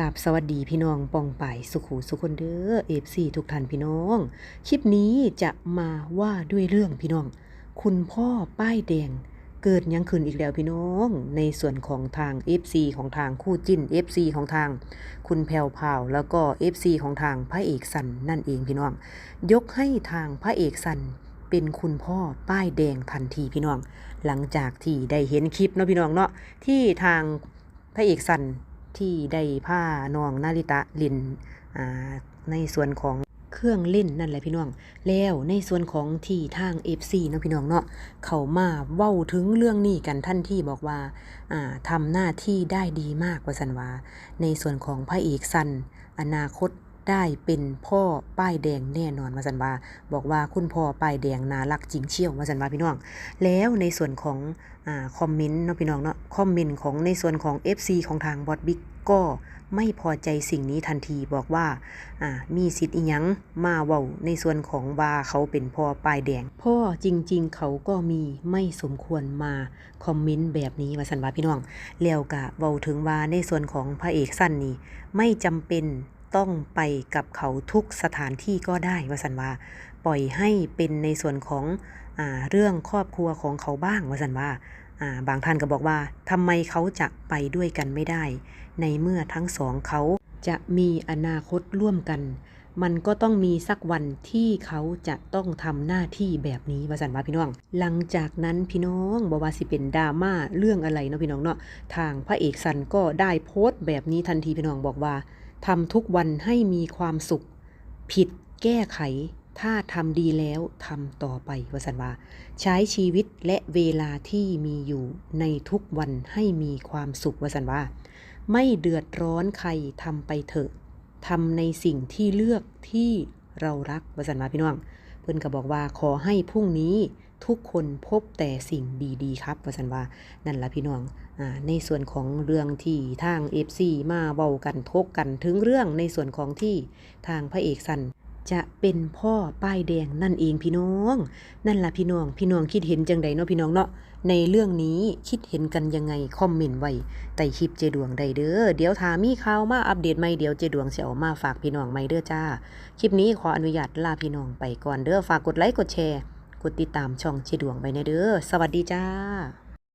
กับสวัสดีพี่น้องปองไปสุขูสุคนเด้อเอฟซีทุกท่านพี่น้อง คลิปนี้จะมาว่าด้วยเรื่องพี่น้อง คุณพ่อป้ายแดง เกิดยังขึ้นอีกแล้วพี่น้อง ในส่วนของทาง FC ของทางคู่จิ้น FC ของทาง คุณแพรวพาวแล้วก็ FC ของทางพระเอกสันนั่นเองพี่น้อง ยกให้ทางพระเอกสันเป็นคุณพ่อป้ายแดงทันทีพี่น้อง หลังจากที่ได้เห็นคลิปเนาะพี่น้องเนาะที่ทางพระเอกสัน ที่ได้ผ้าน้องนาริตะลินในส่วนของเครื่องเล่นนั่นแหละพี่น้อง แล้วในส่วนของที่ทาง FC เนาะพี่น้องเนาะเขามาเว้าถึงเรื่องนี้กันท่านที่บอกว่าอ่าทำหน้าที่ได้ดีมากว่าสันวาในส่วนของพระเอกสันอนาคต ได้เป็นพ่อป้ายแดงแน่นอนมาสันวาบอกว่าคุณพ่อป้ายแดงนารักจริงเชี่ยวมาสันวาพี่น้อง แล้วในส่วนของอคอมเมนต์เนาะพี่น้องเนาะคอมเมนต์ของในส่วนของ FC ของทางบอดบิ๊กก็ไม่พอใจสิ่งนี้ทันทีบอกว่ามีสิทธิ์อีหยังมาเว้าในส่วนของว่าเขาเป็นพ่อป้ายแดง พ่อจริงๆ เขาก็มีไม่สมควรมาคอมเมนต์แบบนี้ว่าสันวาพี่น้องแล้วก็เว้าถึงว่าในส่วนของพระเอกสั้นนี่ไม่จำเป็น ต้องไปกับเขาทุกสถานที่ก็ได้วาสันว่าปล่อยให้เป็นในส่วนของอเรื่องครอบครัวของเขาบ้างวาสันว่าอ่าบางท่านก็บอกว่าทำไมเขาจะไปด้วยกันไม่ได้ ในเมื่อทั้งสองเขาจะมีอนาคตร่วมกัน มันก็ต้องมีสักวันที่เขาจะต้องทำหน้าที่แบบนี้ว่าสันว่าพี่น้อง หลังจากนั้นพี่น้องบอกว่าสิเป็นดราม่าเรื่องอะไรเนาะพี่น้องเนาะทางพระเอกสันก็ได้โพสต์แบบนี้ทันทีพี่น้องบอกว่าทำทุกวันให้มีความสุข ผิดแก้ไข ถ้าทำดีแล้วทำต่อไปวสันว่าใช้ชีวิตและเวลาที่มีอยู่ในทุกวันให้มีความสุขวสันว่าไม่เดือดร้อนใครทำไปเถอะ ทำในสิ่งที่เลือกที่เรารักวสันมาพี่น้อง เพื่อนก็บอกว่าขอให้พรุ่งนี้ทุกคนพบแต่สิ่งดีๆ ครับวสันว่านั่นละพี่น้องอในส่วนของเรื่องที่ทางเอฟซีมาเว้ากันทกกันถึงเรื่องในส่วนของที่ทางพระเอกสัน จะเป็นพ่อป้ายแดงนั่นเองพี่น้อง นั่นล่ะพี่น้อง พี่น้องคิดเห็นจังใดเนาะพี่น้องเนาะในเรื่องนี้คิดเห็นกันยังไงคอมเมนต์ไว้ใต้คลิปเจดวงได้เด้อเดี๋ยวถามีข่าวมาอัปเดตใหม่เดี๋ยวเจดวงสิเอามาฝากพี่น้องใหม่เด้อจ้า คลิปนี้ขออนุญาตลาพี่น้องไปก่อนเด้อฝากกดไลค์กดแชร์ กดติดตามช่องเจดวงไว้ในเด้อสวัสดีจ้า